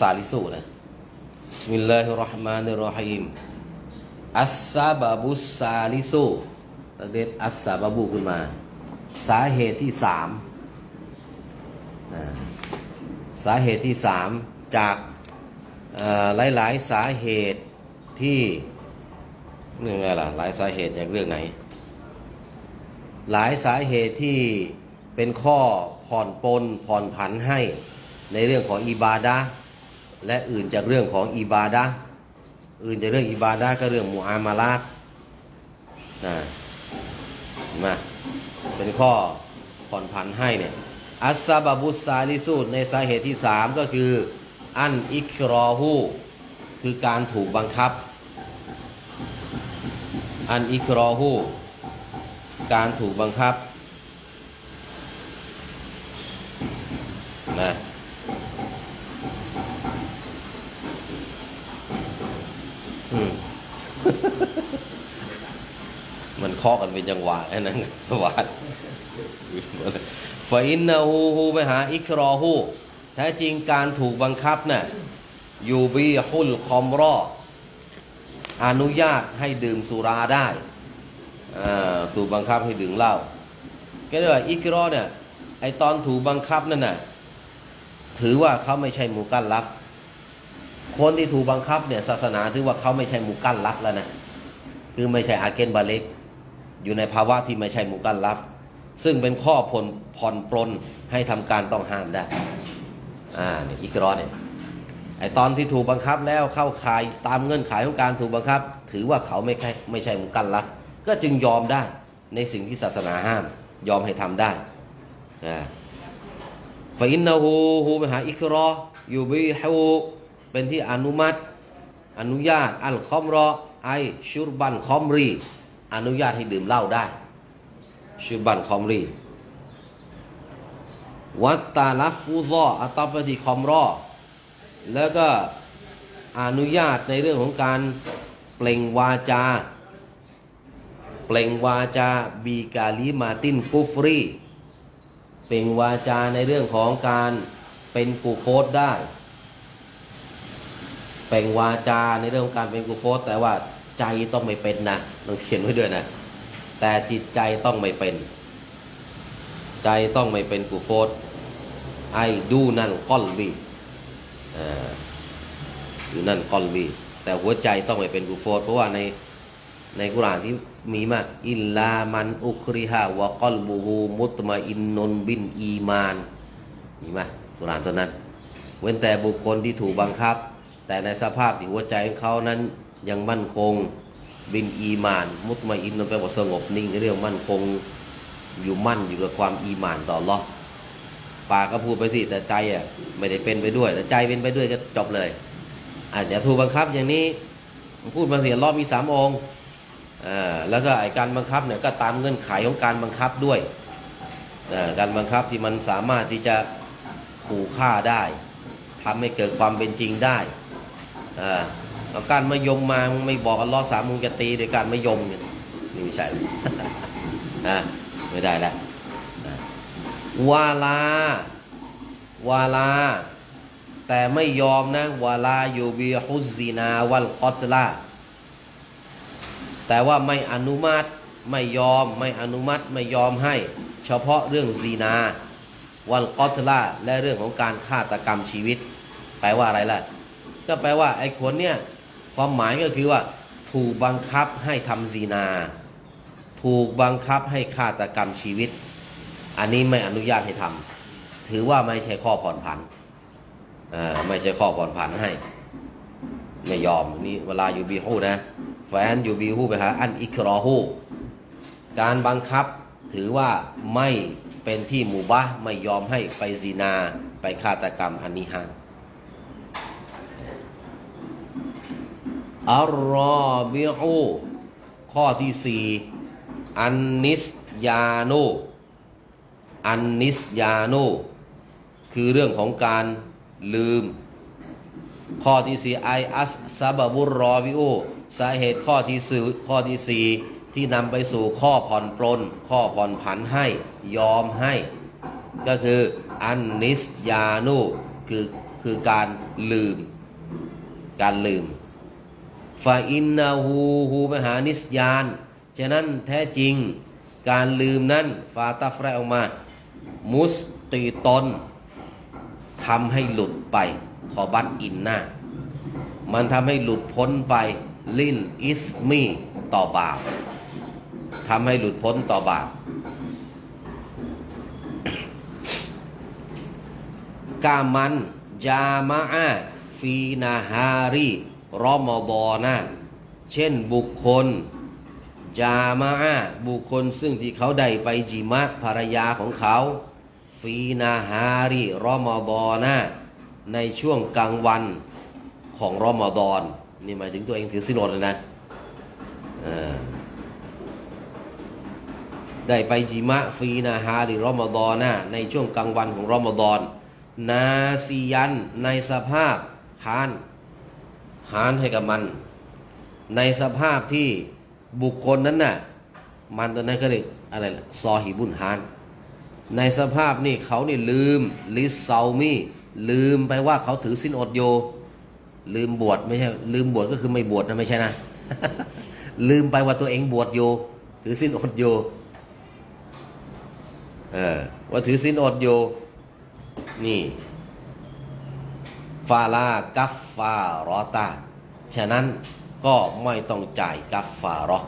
ซาลิสูนะบิสมิลลาฮิรราะห์มานิรราะฮีมอัสซาบบุสซาลิสูตักเด็ดอัสซาบบุขึ้นมา สาเหตุที่สามสาเหตุที่สามจากหลายหลายๆสาเหตุที่เรื่องอะไรล่ะหลายสาเหตุจากเรื่องไหน หลายสาเหตุที่เป็นข้อผ่อนปลนผ่อนผันให้ในเรื่องของอิบาดะ และอื่นจากเรื่องของอิบาดะอื่นจากเรื่องอิบาดะก็เรื่องมุอามาลาตนะมาเป็นข้อผ่อนผันให้เนี่ยอัสซาบบุสซาลิสูตในสาเหตุที่สามก็คือ อันอิครอฮูคือการถูกบังคับ อันอิครอฮูการถูกบังคับนะอื มันเคาะกันเป็นจังหวะนั่นสวัสดฟาอินนาฮูฮูไปหาอิครอฮูแท้จริงการถูกบังคับน่ะยูบีฮุลคอมรออนุญาตให้ดื่มสุราได้ถูกบังคับให้ดื่มเหล้าก็เรียกว่าอิกรอเนี่ยไอตอนถูกบังคับนั่นน่ะถือว่าเขาไม่ใช่มูกันลัฟ คนที่ถูกบังคับเนี่ยศาสนาถือว่าเขาไม่ใช่มูกันลัฟแล้วนะคือไม่ใช่อาเกนบาเล็กอยู่ในภาวะที่ไม่ใช่มูกันลัฟซึ่งเป็นข้อผ่อนผ่อนปลนให้ทำการต้องห้ามได้อ่าเนี่ยอิกรอเนี่ยไอตอนที่ถูกบังคับแล้วเข้าขายตามเงื่อนไขของการถูกบังคับ ถือว่าเขาไม่ใช่ไม่ใช่มุกันลักก็จึงยอมได้ในสิ่งที่ศาสนาห้าม ยอมให้ทำได้ฟอินนาหูฮูไปหาอิกรออยู่บิฮู เป็นที่อนุมัติ อนุญาตอัลคอมรอไอชุรบันคอมรี อนุญาตให้ดื่มเหล้าได้ ชุรบันคอมรี วัตตาลฟูซออัตปฏิคอมรอ แล้วก็อนุญาตในเรื่องของการเปล่งวาจา เปล่งวาจาบีกาลีมาตินกุฟรี เปล่งวาจาในเรื่องของการเป็นกูโฟสได้ ล่งวาจาในเรื่องของการเป็นกูโฟสแต่ว่าใจต้องไม่เป็นนะต้องเขียนไว้ด้วยนะ แต่จิตใจต้องไม่เป็น ใจต้องไม่เป็นกูโฟสไอ้ดูนั่นก้อนบีอยู่นั่นกอลบีแต่หัวใจต้องไม่เป็นกูโฟร์เพราะว่าในในกุรานที่มีมากอิลลามันอุคริฮาวะกอลบูฮูมุตมาอินนนบินอีมานมีไหมกุรานตัวนั้น เว้นแต่บุคคลที่ถูกบังคับ แต่ในสภาพที่หัวใจของเขานั้นยังมั่นคง บินอีมาน มุตมาอินนนแปลว่าสงบนิ่งเรียกมั่นคงอยู่มั่นอยู่กับความอีมานต่ออัลอปากก็พูดไปสิแต่ใจอะไม่ได้เป็นไปด้วย แต่ใจเป็นไปด้วยก็จบเลยอาจจะถูกบังคับอย่างนี้พูดมาเสียรอบมีสามองค์อ่าแล้วก็ไอการบังคับเนี่ยก็ตามเงื่อนไขของการบังคับด้วยการบังคับที่มันสามารถที่จะขู่ฆ่าได้ทำให้เกิดความเป็นจริงได้ อ่าเอาการมายมมามึงไม่บอกอัลลอฮ์สามมึงจะตีโดยการมายมเนี่ยนี่ไม่ใช่อ่าไม่ได้แล้วาวาลาวาลา แต่ไม่ยอมนะวาลายูบีฮุซซีนาวัลกอตลาแต่ว่าไม่อนุมัติไม่ยอมไม่อนุมัติไม่ยอมให้ เฉพาะเรื่องซีนา วัลกอตลาและเรื่องของการฆาตกรรมชีวิต แปลว่าอะไรล่ะ ก็แปลว่าไอ้คนเนี่ยความหมายก็คือว่า ถูกบังคับให้ทำซีนา ถูกบังคับให้ฆาตกรรมชีวิต อันนี้ไม่อนุญาตให้ทำถือว่าไม่ใช่ข้อผ่อนผันอ่าไม่ใช่ข้อผ่อนผันให้ไม่ยอมนี่เวลาอยู่บีฮูนะ แฟนอยู่บีฮูไปหาอันอิครอฮูการบังคับถือว่าไม่เป็นที่หมู่บ้าไม่ยอมให้ไปซีนา ไปฆาตกรรมอันนี้ห้าม อัลรอบิฮูข้อที่สี่อันนิสยาโนอันนิสยาโนคือเรื่องของการลืม ข้อที่สี่ไออัสซาบบุรรอวิโอสาเหตุข้อที่สี่ข้อที่สี่ที่นำไปสู่ข้อผ่อนปลน ข้อผ่อนผันให้ ยอมให้ ก็คืออันนิสยานุคือคือการลืม การลืม ฟาอินนาหูหูไปหานิสยาน ฉะนั้นแท้จริงการลืมนั้นฟาตัฟรออกมา มุสตีตนทำให้หลุดไป ขอบัตอินหน้ามันทำให้หลุดพ้นไปลินอิสมีต่อบาปทำให้หลุดพ้นต่อบาปกามัน จามะอาฟีนาฮารี รอมฎอนะเช่นบุคคล จามะอาบุคคลซึ่งที่เขาได้ไปจิมะภรรยาของเขา ฟีนาฮารีรอมฎอนะในช่วงกลางวันของรอมฎอนนี่หมายถึงตัวเองถือสินอดเลยนะได้ไปจิมะฟีนาฮาริรอมฎอนนะในช่วงกลางวันของรอมฎอนนาซียันในสภาพหาน หานให้กับมัน ในสภาพที่บุคคลนั้นน่ะมันตอนนั้นเขาเรียกอะไรล่ะซอฮิบุนฮานในสภาพนี่เขานี่ลืมลิสเซามีลืมไปว่าเขาถือสินอดโย ลืมบวชไม่ใช่ลืมบวชก็คือไม่บวชนะไม่ใช่นะ ลืมไปว่าตัวเองบวชโย ถือสินอดโยเออว่าถือสินอดโยนี่ ฟาลากัฟฟารอตาฉะนั้นก็ไม่ต้องจ่ายกัฟฟารอ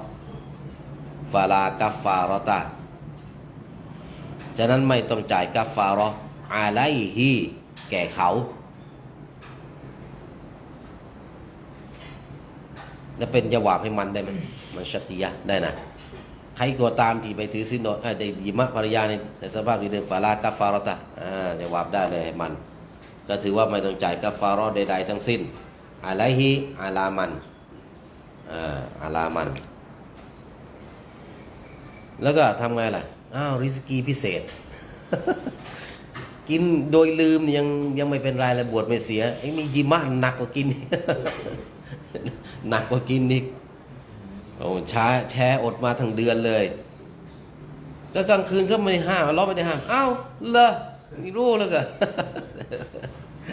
ฟาลากัฟฟารอตาฉะนั้นไม่ต้องจ่ายกัฟฟารออาไลฮีแก่เขา แล้วเป็นจะหวาให้มันได้ไหมมันชติยะได้นะใครก็ตามที่ไปถือสินอดเอ่อได้ยิมะภรรยาในในสภาพที่เดินฟาลากัฟฟารอตะอ่าจะวาบได้เลยให้มัน ก็ถือว่าไม่ต้องจ่ายกัฟฟารอใดๆทั้งสิ้นอะไรฮีอาลามันอ่าอาลามัน แล้วก็ทำไงล่ะ อ้าว ริสกีพิเศษ กินโดยลืมยังยังไม่เป็นไรเลยบวชไม่เสียไอ้มียิมะหนักกว่ากิน หนักกว่ากินอีกโอ้ช้าแช่อดมาทั้งเดือนเลยก็กลางคืนก็ไม่ได้ห้ามเราไม่ได้ห้ามอ้าวเหรอ ไม่รู้แล้วก็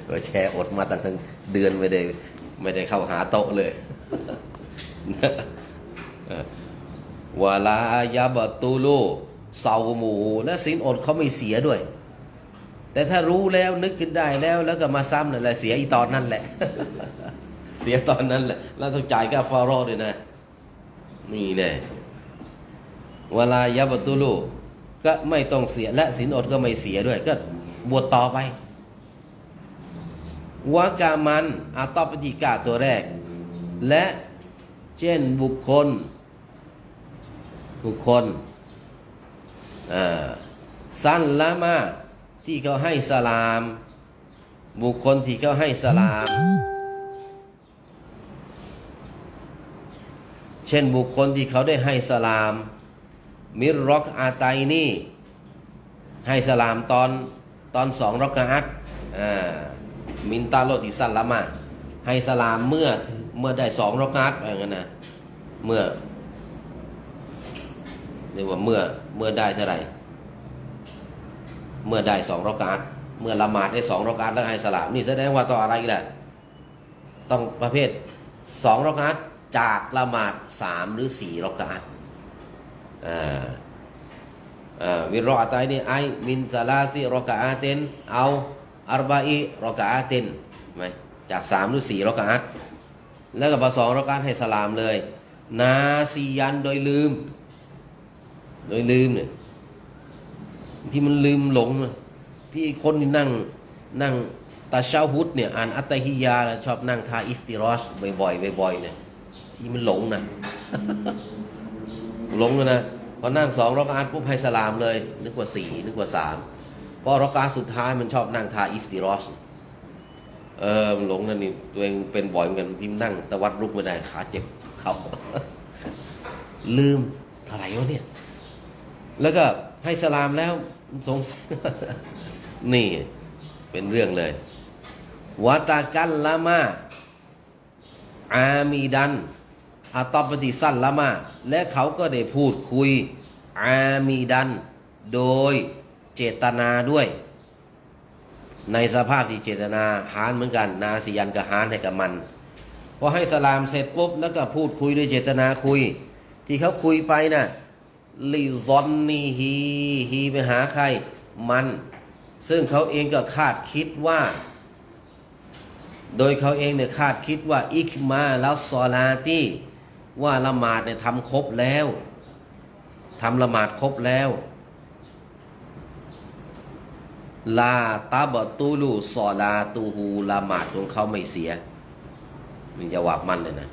ก็แช่อดมาตั้งทั้งเดือนไม่ได้ไม่ได้เข้าหาโต๊ะเลยวาลายาบตูลูเซาหมูและสินอดเขาไม่เสียด้วย แต่ถ้ารู้แล้วนึกขึ้นได้แล้ว แล้วก็มาซ้ำนั่นแหละเสียอีตอนนั่นแหละ เสียตอนนั้นแหละ แล้วต้องจ่ายกาฟารอด้วยนะ นี่แน่เวลายาบตุลู ก็ไม่ต้องเสียและสินอดก็ไม่เสียด้วย ก็บวชต่อไปวากามันอาตอปฏิกาตัวแรก และเช่นบุคคล บุคคลอ่าสั้นละมาที่เขาให้สลาม บุคคลที่เขาให้สลาม เช่นบุคคลที่เขาได้ให้สลาม มิรรอกอาไตนี่ ให้สลามตอนตอนสองรอกาอัตมินตาโลติสันละมา ให้สลามเมื่อเมื่อได้สองรอกาอัตอะไรเงี้ยนะเมื่อเรียกว่าเมื่อเมื่อได้เท่าไหร่ เมื่อได้สองรอกาอัตเมื่อละหมาดได้สองรอกาอัตแล้วให้สลาม นี่แสดงว่าต่ออะไรกแหละต้องประเภทสองรอกาอัตจากละหมาดสามหรือสี่รอกอัตอ่าอ่า วิรออาตัยนี่ไอมินซาลาซิรอกาอาเตนเอาอารบาอีรอกาอาเตนไหมจากสามหรือสี่รอกาอัตแล้วก็พอสองรอกาอัตให้สลามเลย นาซียันโดยลืม โดยลืมเนี่ยที่มันลืมหลงที่คนที่นั่งนั่งตาเชาฮุดเนี่ยอ่านอัตตฮิยาแล้วชอบนั่งทาอิฟติรอชบ่อยๆบ่อยๆเนี่ยที่มันหลงนะ หลงเลยนะพอนั่งสองรอกอาตปุ๊บให้สลามเลย นึกว่าสี่นึกว่าสามเพอรอกอาตสุดท้ายมันชอบนั่งทาอิฟติรอชเออมันหลงนั่นนี่ตัวเองเป็นบ่อยเหมือนกันที่นั่งตะวัดลุกไม่ได้ขาเจ็บเขาลืมอะไรวะเนี่ย แล้วก็ให้สลามแล้วสงสัยนี่เป็นเรื่องเลยวาตากันละมาอามีดัน อาตอปฏิสั้นละมา และเขาก็ได้พูดคุย อามีดัน โดยเจตนาด้วย ในสภาพที่เจตนาหารเหมือนกัน นาซียันกับหารให้กับมันพอให้สลามเสร็จปุ๊บแล้วก็พูดคุยด้วยเจตนาคุย ที่เขาคุยไปน่ะลิซอนนีฮีฮีไปหาใครมัน ซึ่งเขาเองก็คาดคิดว่า โดยเขาเองเนี่ยคาดคิดว่าอิกมาแล้วซอลาตี ว่าละหมาดเนี่ยทำครบแล้วทำละหมาดครบแล้ว ลาตาบตูลูซอลาตูฮูละหมาดของเขาไม่เสียมันจะหวับมันเลยนะ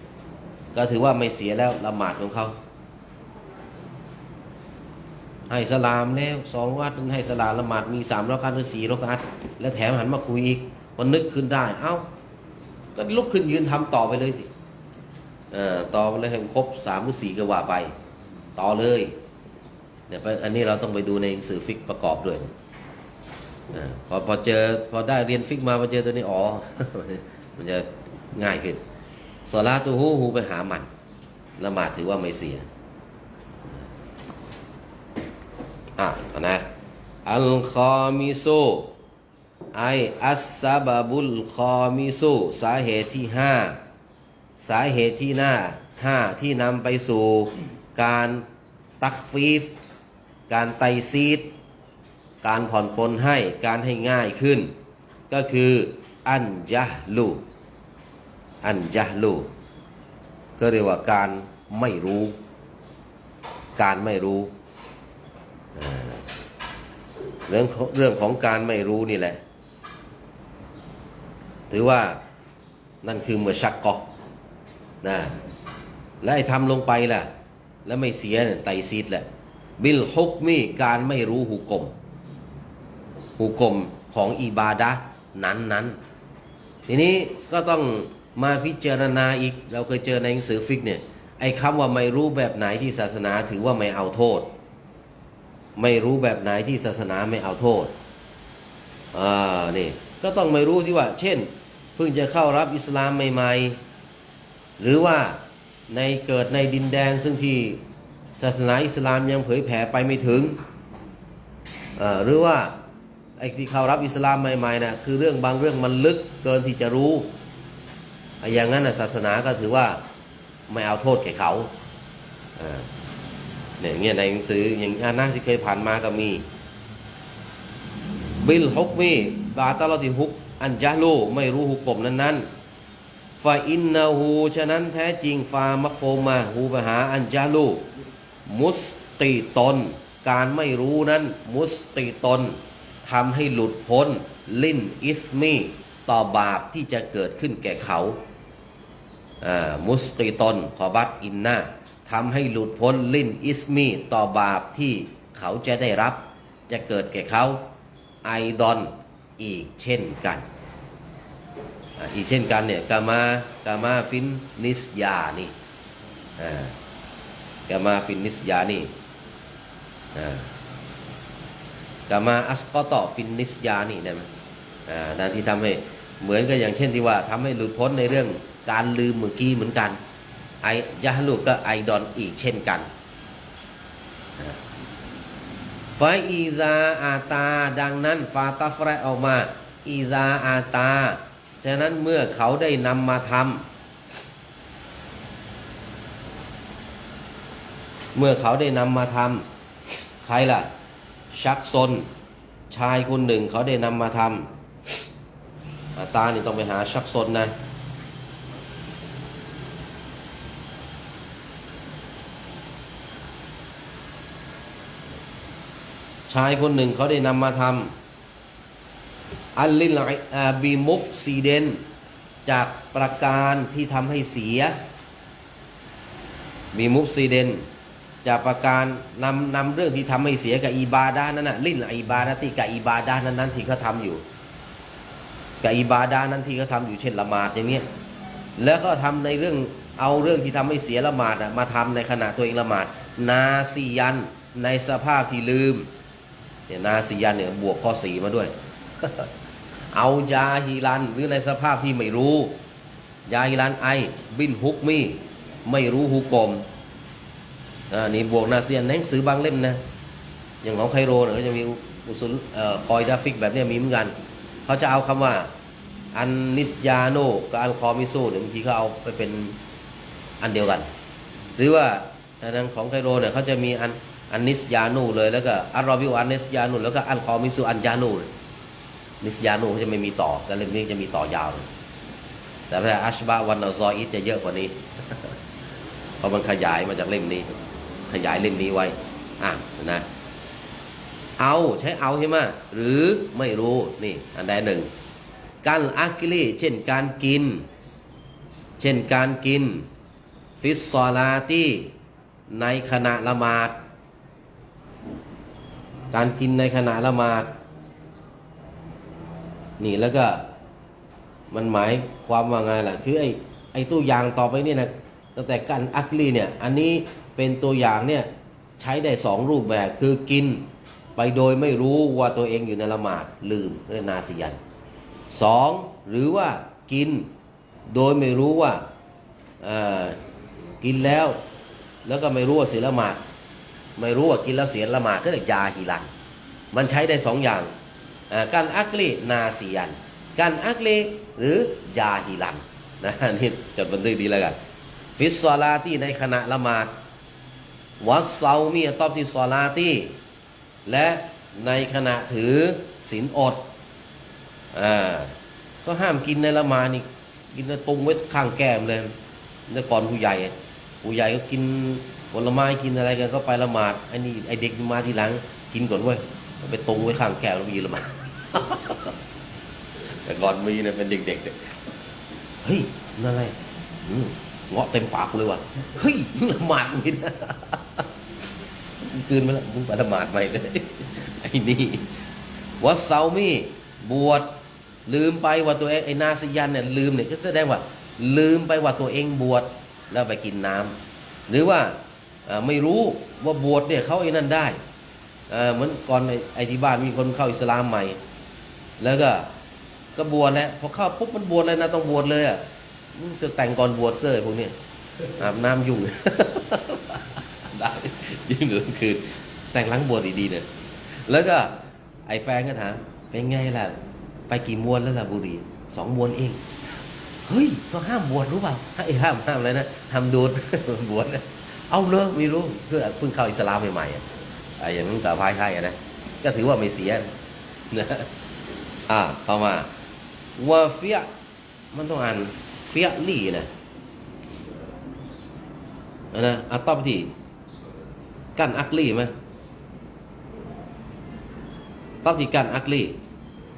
ก็ถือว่าไม่เสียแล้วละหมาดของเขา ให้สลามแล้วสองวัดให้สลามละหมาดมีสามรักอัตหรือสี่รักอัตแล้วแถมหันมาคุยอีกพอนึกขึ้นได้ เอ้า ก็ลุกขึ้นยืนทำต่อไปเลยสิ เออต่อไปเลยให้ครบสามหรือสี่ก็ว่าไป ต่อเลยเนี่ยไปอันนี้เราต้องไปดูในหนังสือฟิกประกอบด้วยอพอพอเจอพอได้เรียนฟิกมาพอเจอตัวนี้อ๋อ มันจะง่ายขึ้นสลาตูฮูฮูไปหามันละหมาดถือว่าไม่เสียอะนะอัลคอมิโซไออัสซาบบุลคอมิโซสาเหตุที่ห้า สาเหตุที่หน้าห้าที่นำไปสู่การตักฟีฟ การไตซีด การผ่อนปลนให้การให้ง่ายขึ้น ก็คืออันยะลูอันยะลูก็เรียกว่าการไม่รู้ การไม่รู้เรื่องของเรื่องของการไม่รู้นี่แหละ ถือว่านั่นคือเมื่อชักกอก นะและไอ้ทำลงไปล่ะ แล้วไม่เสียไตซีดแหละ บิลฮุกมีการไม่รู้หุกลมหุกลมของอิบาดะห์นั้นนั้นๆทีนี้ก็ต้องมาพิจารณาอีก เราเคยเจอในหนังสือฟิกเนี่ย ไอ้คำว่าไม่รู้แบบไหนที่ศาสนาถือว่าไม่เอาโทษ ไม่รู้แบบไหนที่ศาสนาไม่เอาโทษอ่านี่ก็ต้องไม่รู้ที่ว่า เช่น เพิ่งจะเข้ารับอิสลามใหม่ ๆ หรือว่าในเกิดในดินแดนซึ่งที่ศาสนาอิสลามยังเผยแผ่ไปไม่ถึง หรือว่าไอ้ที่เขารับอิสลามใหม่ๆนะคือเรื่องบางเรื่องมันลึกเกินที่จะรู้ไอ้ย่างนั้นนะศาสนาก็ถือว่าไม่เอาโทษแก่เขาเนี่ยอย่างเงี้ยในหนังสืออย่างอานะที่เคยผ่านมาก็มี บิลฮุกมีบาตาลอติฮุก อันจาลูไม่รู้หุกกลมนั้นนั้น ฟาอินนาหูฉะนั้นแท้จริงฟามัฟโฟมาหูไปหาอันจาลูมุสติตน การไม่รู้นั้น มุสติตนทำให้หลุดพ้น ลินอิสมีต่อบาปที่จะเกิดขึ้นแก่เขาอ่ามุสติตน ขอบัตอินนาทำให้หลุดพ้นลินอิสมีต่อบาปที่เขาจะได้รับ จะเกิดแก่เขาไอดอนอีกเช่นกัน อีกเช่นกันเนี่ยกามากามาฟินนิสยานี่กามาฟินนิสยานี่กามาอัสกอตอฟินนิสยานี่ได้ไหมนั่นที่ทำให้เหมือนกับอย่างเช่นที่ว่าทำให้หลุดพ้นในเรื่องการลืมเมื่อกี้เหมือนกันไอยะฮลูกก็ไอดอนอีกเช่นกันฟาอีซาอาตาดังนั้นฟาตาฟรออกมาอีซาอาตา ฉะนั้นเมื่อเขาได้นำมาทำเมื่อเขาได้นำมาทำใครล่ะ ชักซนชายคนหนึ่งเขาได้นำมาทำาตานี่ต้องไปหาชักซนนะชายคนหนึ่งเขาได้นำมาทำ อัลลิลอาบีมุฟซีเดนจากประการที่ทำให้เสียบีมุฟซีเดนจากประการนำนำเรื่องที่ทำให้เสียกับอิบาดานั้นนะลินอิบาดาที่กับอิบาดานั้นนั้นที่เขาทำอยู่กับอิบาดานั้นที่เขาทำอยู่เช่นละหมาดอย่างเนี้ยแล้วก็ทำในเรื่องเอาเรื่องที่ทำให้เสียละหมาดมาทำในขณะตัวเองละหมาด นาซียันในสภาพที่ลืมเนี่ยนาซียันเนี่ยบวกข้อสีมาด้วย เอายาฮิลันหรือในสภาพที่ไม่รู้ ยาฮิลันไอบินฮุกมี่ไม่รู้ฮุกกลมอ่านี่บวกนาเซียนในหนังสือบางเล่มนะ อย่างของไคโรเนี่ยก็จะมีอุสุลเอ่อกอยดาฟิกแบบนี้มีเหมือนกัน เขาจะเอาคำว่าอันนิสยาโนกับอันคอมิโซเนี่ยบางทีเขาเอาไปเป็นอันเดียวกัน หรือว่าทางของไคโรเนี่ยเขาจะมีอันอันนิสยาโนเลยแล้วก็อันรอบิวอันนิสยาโนแล้วก็อันคอมิซูอันยาโนเลย นิสยานูเขาจะไม่มีต่อแต่เล่มนี้จะมีต่อยาว แต่พระอัชบะวันนซออิจะเยอะกว่านี้ เพราะมันขยายมาจากเล่มนี้ ขยายเล่มนี้ไว้ อ่านนะ เอาใช้เอาใช่ไหมหรือไม่รู้นี่ อันใดหนึ่งการอักลีเช่นการกิน เช่นการกิน ฟิสซอลาตีในขณะละหมาด การกินในขณะละหมาด นี่แล้วก็มันหมายความว่าไงล่ะ คือไอ้ไอ้ตัวอย่างต่อไปนี่นะตั้งแต่การอักลีเนี่ย อันนี้เป็นตัวอย่างเนี่ยใช้ได้สองรูปแบบ คือกินไปโดยไม่รู้ว่าตัวเองอยู่ในละหมาดลืมเรียกนาซียันสองหรือว่ากินโดยไม่รู้ว่าอ่อกินแล้ว แล้วก็ไม่รู้ว่าเสียละหมาดไม่รู้ว่ากินแล้วเสียละหมาดก็เรียกยาฮิลันมันใช้ได้สองอย่าง การอักลีนาซียัน การอักลีหรือยาฮิลันนะนี่จดบันทึกดีแล้วกัน ฟิสซอลาที่ในขณะละหมาดวัสเซามีตอบที่ซอลาตีและในขณะถือศีลอดอ่าก็ห้ามกินในละหมาดนี่กินตุงไว้ข้างแก้มเลยเมื่อก่อนผู้ใหญ่ผู้ใหญ่ก็กินผลไม้กินอะไรกันก็ไปละหมาดไอ้นี่ไอ้เด็กมาทีหลัง กินก่อนเว้ยไปตุงไว้ข้างแก้มแล้วไปยืนละหมาด แต่ก่อนมีเนี่ยเป็นเด็กๆเนี่ยเฮ้ยนั่นอะไรเงาะเต็มปากเลยว่ะเฮ้ยละหมาดมินคืนไปแล้วมึงไปละหมาดใหม่เลยไอ้นี่วัดเซามีบวชลืมไปว่าตัวเองไอ้นาสยันเนี่ยลืมเนี่ยก็แสดงว่า ลืมไปว่าตัวเองบวชแล้วไปกินน้ำหรือว่าไม่รู้ว่าบวชเนี่ยเขาไอ้นั่นได้เหมือนก่อนไอ้ไอ้ที่บ้านมีคนเข้าอิสลามใหม่ แล้วก็ก็บวชแล้วพอเข้าปุ๊บมันบวชเลยนะต้องบวชเลยอะมึงจะแต่งก่อนบวชเสื้อพวกเนี้ยอาบน้ำยุ่งได้ยิ่งเหลือคืนแต่งหล้างบวชดีๆเนี่ยแล้วก็ไอ้แฟนก็ถามเป็นไงล่ะ ไปกี่มวนแล้วล่ะบุรีสองมวนเองเฮ้ยก็ห้ามบวชรู้เปล่าไอ้ห้ามห้ามเลยนะห้ามดูดบวชนะเอาเลยไม่รู้เพื่อเพิ่งเข้าอิสลามใหม่ๆอะไอ้อย่างนั้นกับพายไทยอะนะก็ถือว่าไม่เสียนะ อ่าต่อมาว่าเฟียมันต้องอ่านเฟียลี่นะนะนะอะตอบที่กั้นอักลี่ไหมตอบที่กั้นอักลี่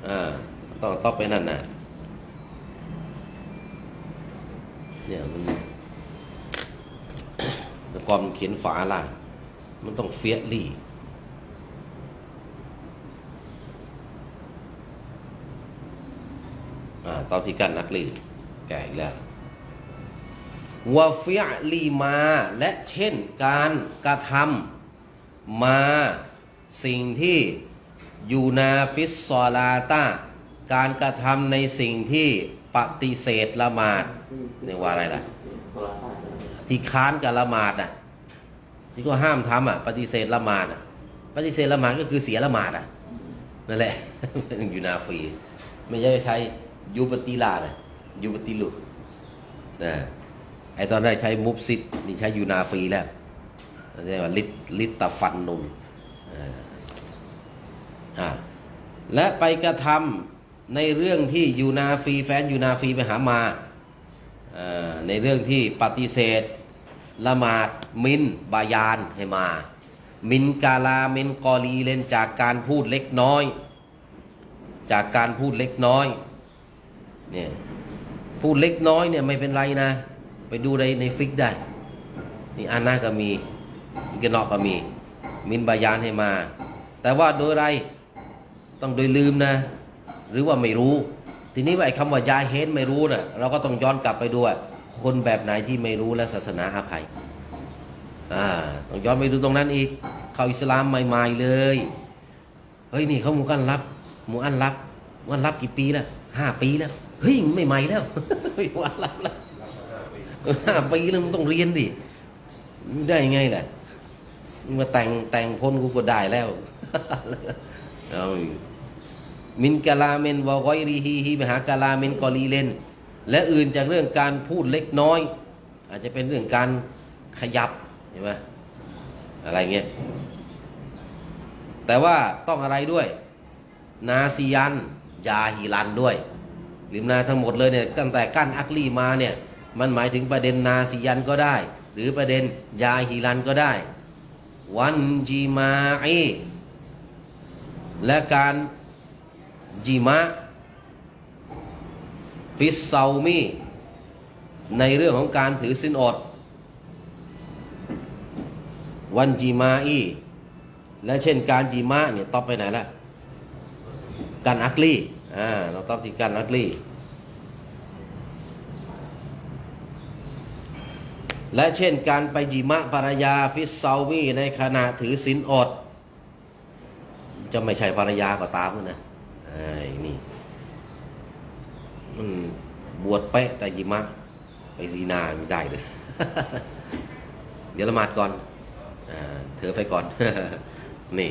อ่าต้องตอบไปนั่นนะเนี่ยมันแต่ก่อนมันเขียนฝาล่างมันต้องเฟียลี่อ่า ตอบที่กั้นอักลีแก่อีกแล้ววาฟิยลีมาและเช่นการกระทำมาสิ่งที่ยูนาฟิสซอลาตาการกระทำในสิ่งที่ปฏิเสธละหมาดเรียกว่าอะไรล่ะ ที่ค้านกับละหมาดอะที่ก็ห้ามทำอะ ปฏิเสธละหมาดอะ ปฏิเสธละหมาดก็คือเสียละหมาดอะนั่นแหละยูนาฟี ไม่ใช่ใช้ ยูปติลานะยูปติลุนะไอตอนแรกใช้มุบซิดนี่ใช้ยูนาฟีแล้วเรียกว่าลิตลิตตะฟันนุนอ่าอ่าและไปกระทำในเรื่องที่ยูนาฟีแฟนยูนาฟีไปหามาอ่าในเรื่องที่ปฏิเสธละหมาดมินบายานให้มา มินกาลาเมนกอลีเลนจากการพูดเล็กน้อย จากการพูดเล็กน้อย เนี่ยพูดเล็กน้อยเนี่ยไม่เป็นไรนะ ไปดูในในฟิกได้ นี่อานาก็มีอิกนอกก็มี มินบายานให้มา แต่ว่าโดยไรต้องโดยลืมนะ หรือว่าไม่รู้ ทีนี้ว่าไอ้คำว่ายาเฮนไม่รู้นะ่ะเราก็ต้องย้อนกลับไปดูว่าคนแบบไหนที่ไม่รู้และศาสนาอาภัยอ่าต้องย้อนไปดูตรงนั้นอีก เข้าอิสลามใหม่ๆเลยเฮ้ยนี่เขาหมูอันรับหมูอันรับหมูอันรับกี่ปีแล้วห้าปีแล้ว เฮ้ยไม่ใหม่แล้วเฮ้ยหมูอันรับแล้วห้าปีแล้วมันต้องเรียนดิได้ไงล่ะมาแต่งแต่งพ้นกูก็ได้แล้วเอามินกาลาเมนวะกอยรีฮีฮีไปหากาลาเมนกอลีเลนและอื่นจากเรื่องการพูดเล็กน้อย อาจจะเป็นเรื่องการขยับเห็นไหมอะไรเงี้ยแต่ว่าต้องอะไรด้วย นาซียันยาฮิลันด้วย ลิมนาทั้งหมดเลยเนี่ยตั้งแต่กั้นอักลีมาเนี่ยมันหมายถึงประเด็นนาซียันก็ได้ หรือประเด็นยาฮิลันก็ได้ วันจีมาอีและการจีมะฟิสเซามีในเรื่องของการถือสินอด วันจีมาอีและเช่นการจีมาเนี่ยตอบไปไหนละการอักลี อ่าเราต้อบที่การอักลี่ และเช่นการไปจีมะภรรยาฟิสซามีในขณะถือสินอด จะไม่ใช่ภรรยาก็ตามนะไอ้นี่มันบวชเป๊ะแต่ยิมะ ไปซีนาไม่ได้เลย เดี๋ยวละหมาดก่อนอาเธอไปก่อน นี่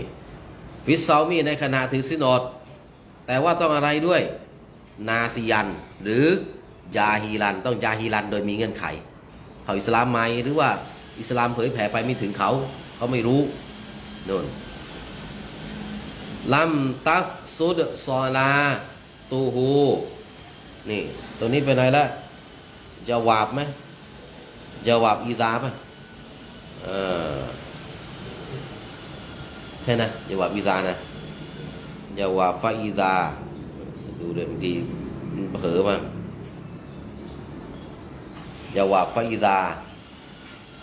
ฟิสซามีในขณะถือสินอด แต่ว่าต้องอะไรด้วย นาซียัน หรือยาฮีรัน ต้องยาฮีรันโดยมีเงื่อนไข เขาอิสลามไหมหรือว่าอิสลามเผยแผ่ไปไม่ถึงเขา เขาไม่รู้โน่นลัมตัฟซุดซอลาตูฮูนี่ตัวนี้เป็นอะไรละจะวาบไหมจะวาบอีซาป่ะเออใช่นะจะวาบอีซานะ จะวาฟาอีซาดูเดี๋ยวบางทีเผลอมาจะวาฟาอีซา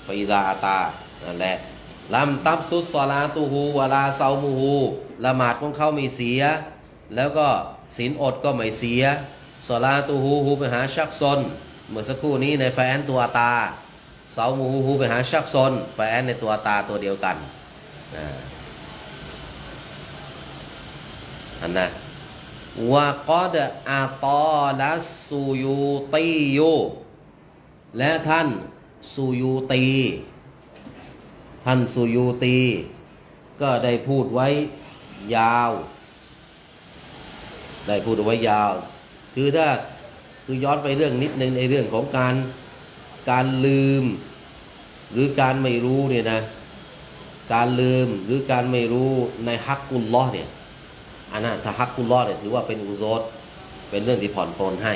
ฟาอีซาอาตานั่นแหละลัมตับซุดซอลาตูฮูวลาเซามูฮูละหมาดของเขาไม่เสีย แล้วก็ศีลอดก็ไม่เสียสลาตูฮูฮูไปหาชักซนเมื่อสักครู่นี้ในแฟนตัวตาเสามูฮูฮูไปหาชักซนแฟนในตัวตาตัวเดียวกันอ่า อันนะวะกอดอาตอลัสซูยูตียูและท่านซูยูตี ท่านซูยูตี ก็ได้พูดไว้ยาว ได้พูดไว้ยาว คือถ้าคือย้อนไปเรื่องนิดนึงในเรื่องของการการลืม หรือการไม่รู้เนี่ยนะ การลืมหรือการไม่รู้ในฮักกุลลอเนี่ย อันนั้นถ้าฮักกุลลอฮ์เนี่ยถือว่าเป็นอุโซดเป็นเรื่องที่ผ่อนปลนให้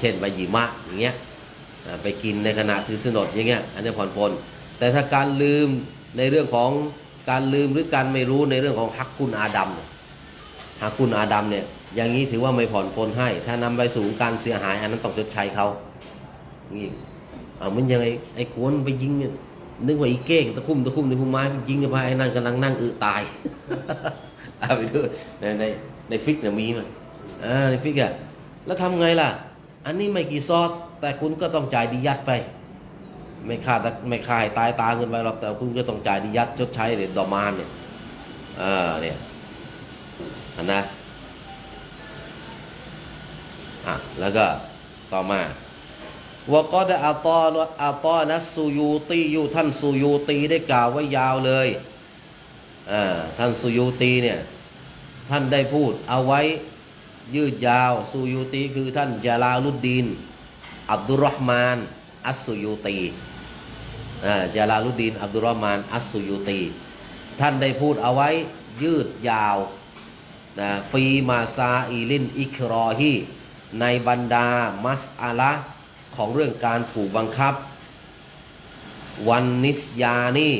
เช่นใบหยิมะอย่างเงี้ยไปกินในขณะถือสนดอย่างเงี้ยอันนี้ผ่อนปลนแต่ถ้าการลืมในเรื่องของการลืมหรือการไม่รู้ในเรื่องของฮักกุลอาดัมเนี่ยหากคุณอาดัมเนี่ยอย่างนี้ถือว่าไม่ผ่อนปลนให้ ถ้านำไปสู่การเสียหาย อันนั้นต้องชดใช้เขานี่เอามันยังไงไอ้ขวนไปยิงเนี่ยนึกว่าอีเก้งตะคุ่มตะคุ่มในพุ่มไม้ยิงกันไปไอ้นั่นกำลังนั่งอึตาย เอาไปดูในในในฟิกเนี่ยมีมั้ยอ่าในฟิกอะแล้วทำไงล่ะ อันนี้ไม่กี่ซอสแต่คุณก็ต้องจ่ายดียัดไป ไม่ฆ่าไม่ฆ่าให้ตายตาเกินไปหรอกแต่คุณก็ต้องจ่ายดียัดชดใช้เลยดอมานเนี่ยอ่าเนี่ยอันนะอะแล้วก็ต่อมาวกอดอาตออาตอนัสซูยูตียูท่านซูยูตีได้กล่าวไว้ยาวเลย ท่านซูยูตีเนี่ยท่านได้พูดเอาไว้ยืดยาวซูยูตีคือท่านจาลาลุดดีนอับดุลรอฮ์มาน อัสซูยูตีอ่าจาลาลุดดีนอับดุลรอฮ์มาน อัสซูยูตี ท่านได้พูดเอาไว้ยืดยาวนะฟีมาซาอีลินอิครอฮีในบรรดามัสอาละของเรื่องการผูกบังคับ วันนิสยานี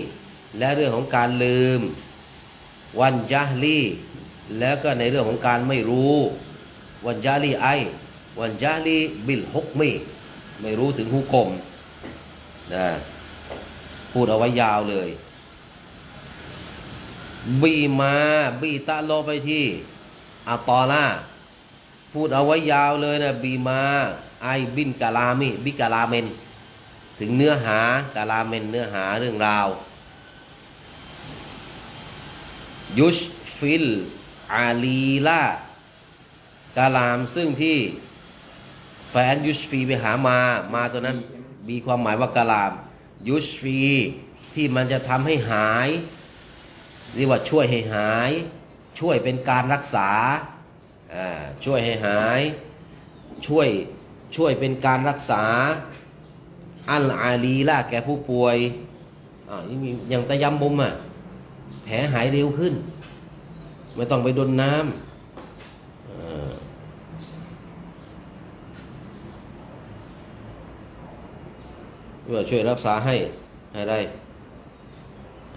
และเรื่องของการลืม วันจาลีแล้วก็ในเรื่องของการไม่รู้ วันจาลีไอ วันจาลีบิลฮุกมีไม่รู้ถึงฮุกกลมนะพูดเอาไว้ยาวเลย บีมาบีตะโลไปที่อัตอล่าพูดเอาไว้ยาวเลยนะบีมาไอบินกาลามิบิกาลาเมน ถึงเนื้อหากาลาเมนเนื้อหาเรื่องราว ยุชฟิล อาลีลากาลามซึ่งที่แฟนยุชฟีไปหามา มาตัวนั้นมีความหมายว่ากาลาม ยุชฟีที่มันจะทำให้หายเรียกว่าช่วยให้หาย ช่วยเป็นการรักษาช่วยให้หาย ช่วยช่วยเป็นการรักษา อัลอาลีล่าแก่ผู้ป่วยอ่านี่มีย่างตะยำมุมอะ ลหายเร็วขึ้น ไม่ต้องไปโดนน้ำเอ่อเพื่อช่วยรักษาให้ให้ได้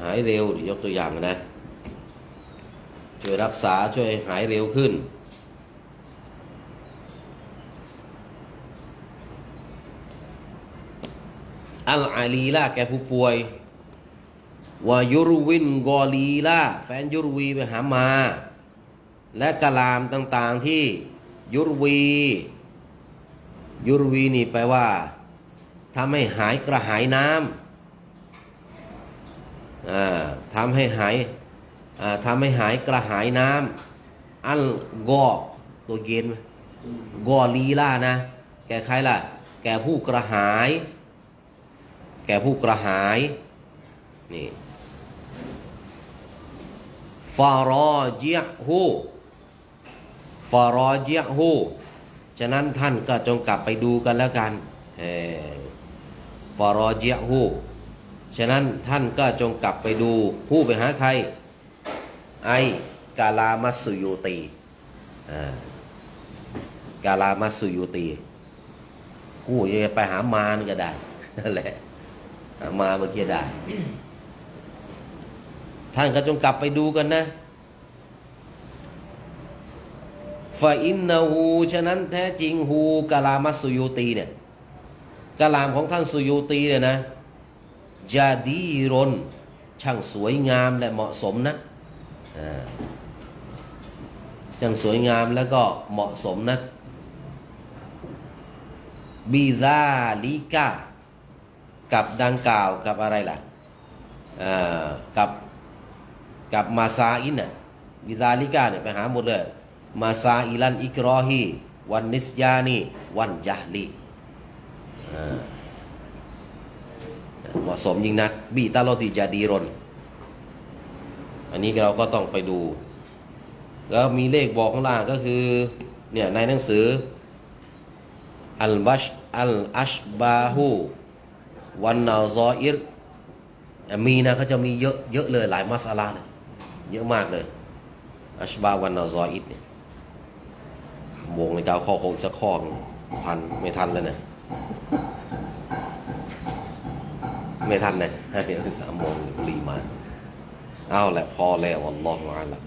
หายเร็ว ยกตัวอย่างนะ ช่วยรักษาช่วยหายเร็วขึ้นอัลอาลีล่าแกผู้ป่วย วายุรวินกอลีล่าแฟนยุรวีไปหามา และกะลามต่างๆที่ยุรวี ยุรวีนี่แปลว่าทำให้หายกระหายน้ำอ่าทำให้หายอ่าทำให้หายกระหายน้ำอัลกอตัวเย็นกอลีล่านะ แกใครล่ะ แกผู้กระหาย แกผู้กระหายนี่ ฟารอเจียฮูฟารอเจียฮูฉะนั้นท่านก็จงกลับไปดูกันแล้วกันเออฟารอเจียฮูฉะนั้นท่านก็จงกลับไปดูผู้ไปหาใคร ไอกาลามัสุยูตีอ่ากาลามัสุยูตีผู้จะไปหามารก็ได้นั่นแหละมาเมื่อกี้ได้ ท่านก็จงกลับไปดูกันนะฟาอินนาหูฉะนั้นแท้จริงฮูกาลามัสสุยูตีเนี่ยกาลามของท่านสุยูตีเนี่ยนะจาดีรนช่างสวยงามและเหมาะสมนะช่างสวยงามแล้วก็เหมาะสมนะบิซาลิกากับดังกล่าวกับอะไรล่ะกับ กับมาซาอินน่ะบิซาลิกาเนี่ยไปหาหมดเลยมาซาอิลันอิกรอฮีวันนิสยานีวันจาลีเหมาะสมยิ่งนักบีตาโลติจาดีรน อันนี้เราก็ต้องไปดู แล้วมีเลขบอกข้างล่างก็คือเนี่ยในหนังสืออัลบัชอัลอัชบาฮูวันนาซออิรมีนะเขาจะมีเยอะเยอะเลยหลายมัสอาลาเลย เยอะมากเลย อัชบาวันนาซออิดเนี่ยวงในเจ้าข้อคงจะข้อพันไม่ทันเลยนะไม่ทันเลยเดี๋ยวสามโมงรีมา เอาแหละพอแล้วอัลลอฮฺอาลัม